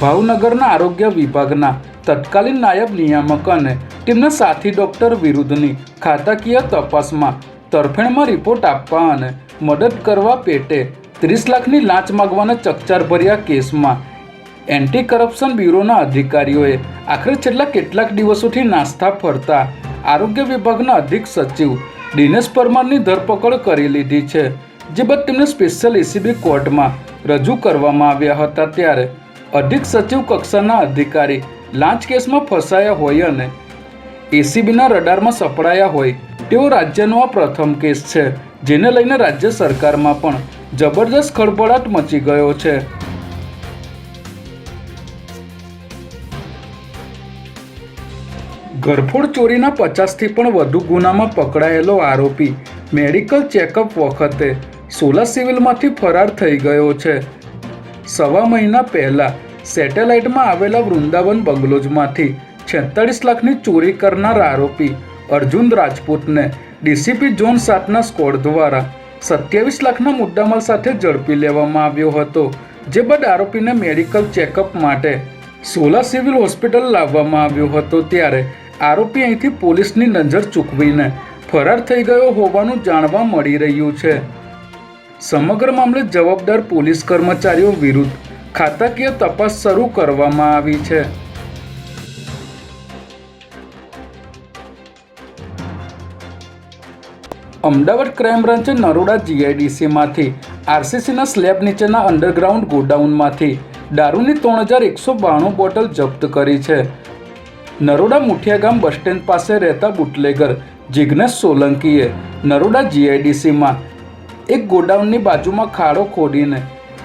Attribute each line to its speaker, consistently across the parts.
Speaker 1: ભાવનગરના આરોગ્ય વિભાગના તત્કાલીન નાયબ નિયામક અને તેમના સાથી ડોક્ટર વિરુદ્ધની ખાતાકીય તપાસમાં તરફેણમાં રિપોર્ટ આપવા અને મદદ કરવા પેટે ત્રીસ લાખની લાંચ માગવાના ચકચારભર્યા કેસમાં એન્ટી કરપ્શન બ્યુરોના અધિકારીઓએ આખરે છેલ્લા કેટલાક દિવસોથી નાસ્તા ફરતા આરોગ્ય વિભાગના અધિક સચિવ દિનેશ પરમારની ધરપકડ કરી લીધી છે, જે બાદ તેમને સ્પેશિયલ એસીબી કોર્ટમાં રજૂ કરવામાં આવ્યા હતા ત્યારે અધિક સચિવ કક્ષાના અધિકારી લાંચ કેસમાં ફસાયા હોય અને એસીબીના રડારમાં સપડાયા હોય તેવો રાજ્યનો આ પ્રથમ કેસ છે, જેને લઈને રાજ્ય સરકારમાં પણ જબરદસ્ત ખળભળાટ મચી ગયો છે. ઘરફોડ ચોરીના પચાસથી પણ વધુ ગુનામાં પકડાયેલો આરોપી મેડિકલ ચેકઅપ વખતે સોલા સિવિલમાંથી ફરાર થઈ ગયો છે. સવા મહિના પહેલા સેટેલાઇટમાં આવેલા વૃંદાવન બંગલોઝમાંથી છેતાળીસ લાખની ચોરી કરનાર આરોપી અર્જુન રાજપૂતને ડીસીપી ઝોન સાતના સ્કોડ દ્વારા સત્યાવીસ લાખના મુદ્દામાલ સાથે ઝડપી લેવામાં આવ્યો હતો, જે બાદ આરોપીને મેડિકલ ચેકઅપ માટે સોલા સિવિલ હોસ્પિટલ લાવવામાં આવ્યો હતો ત્યારે આરોપી અહીંથી પોલીસની નજર ચૂકવીને ફરાર થઈ ગયો હોવાનું જાણવા મળી રહ્યું છે. સમગ્ર મામલે જવાબદાર પોલીસ કર્મચારીઓ વિરુદ્ધ ખાતાકીય તપાસ શરૂ કરવામાં આવી છે. અમદાવાદ ક્રાઇમ બ્રાન્ચે નરોડા જીઆઈડીસીમાંથી આરસીસીના સ્લેબ નીચેના અંડરગ્રાઉન્ડ ગોડાઉનમાંથી દારૂની ત્રણ હજાર એકસો બાણું બોટલ જપ્ત કરી છે. નરોડા મુઠિયા ગામ બસ સ્ટેન્ડ પાસે રહેતા બુટલેગર જિગ્નેશ સોલંકીએ નરોડા જીઆઈડીસીમાં એક ગોડાઉનની બાજુમાં ખાડો ખોદીને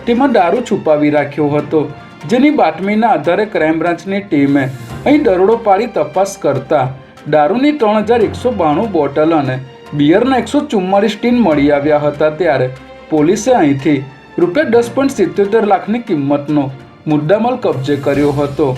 Speaker 1: તેમાં દારૂ છુપાવી રાખ્યો હતો. જેની બાતમીના આધારે ક્રાઇમ બ્રાન્ચની ટીમે અહીં દરોડો પાડી તપાસ કરતા દારૂની ત્રણ હજાર એકસો બાણું બોટલ અને બિયરના એકસો ચુમ્માળીસ ટીન મળી આવ્યા હતા ત્યારે પોલીસે અહીંથી રૂપિયા દસ પોઈન્ટ સિત્યોતેર લાખની કિંમતનો મુદ્દામાલ કબજે કર્યો હતો.